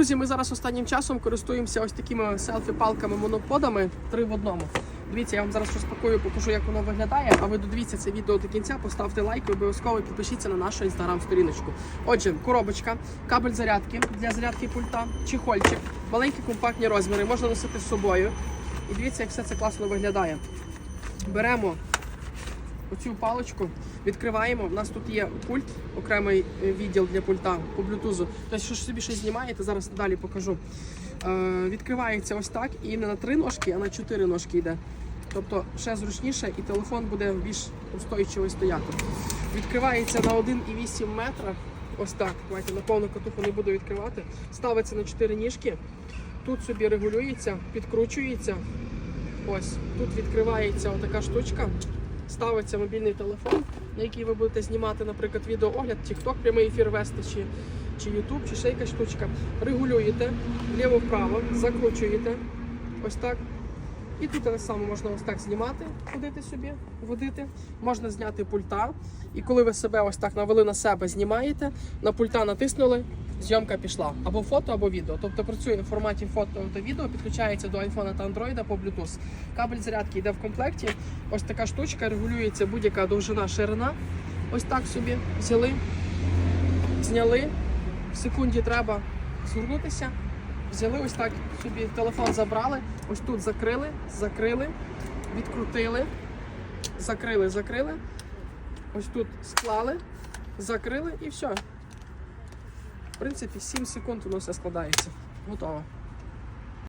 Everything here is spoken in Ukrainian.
Друзі, ми зараз останнім часом користуємося ось такими селфі-палками моноподами три в одному. Дивіться, я вам зараз розпакую, покажу, як воно виглядає. А ви додивіться це відео до кінця, поставте лайк і обов'язково підпишіться на нашу інстаграм-сторіночку. Отже, коробочка, кабель зарядки для зарядки пульта, чехольчик, маленькі компактні розміри, можна носити з собою. І дивіться, як все це класно виглядає. Беремо оцю паличку, відкриваємо. У нас тут є пульт, окремий е, відділ для пульта по блютузу. Тобто, що собі щось знімаєте, зараз далі покажу. Е, відкривається ось так і не на три ножки, а на чотири ножки йде. Тобто ще зручніше і телефон буде більш устойчиво стояти. Відкривається на 1,8 метра. Ось так. Давайте на повну катуху не буду відкривати. Ставиться на 4 ніжки. Тут собі регулюється, підкручується. Ось тут відкривається отака штучка. Ставиться мобільний телефон, на який ви будете знімати, наприклад, відеоогляд, TikTok, прямий ефір вести, чи, чи YouTube, чи ще якась штучка. Регулюєте ліво-вправо, закручуєте. Ось так. І тут так само можна ось так знімати, ходити собі, водити. Можна зняти пульта. І коли ви себе ось так навели на себе, знімаєте, на пульта натиснули, зйомка пішла. Або фото, або відео. Тобто працює в форматі фото та відео, підключається до iPhone та Android по Bluetooth. Кабель зарядки йде в комплекті. Ось така штучка, регулюється будь-яка довжина ширина. Ось так собі взяли, зняли. В секунді треба згорнутися. Взяли ось так собі телефон забрали, ось тут закрили, закрили, відкрутили, закрили, закрили. Ось тут склали, закрили і все. В принципі, 7 секунд воно все складається. Готово.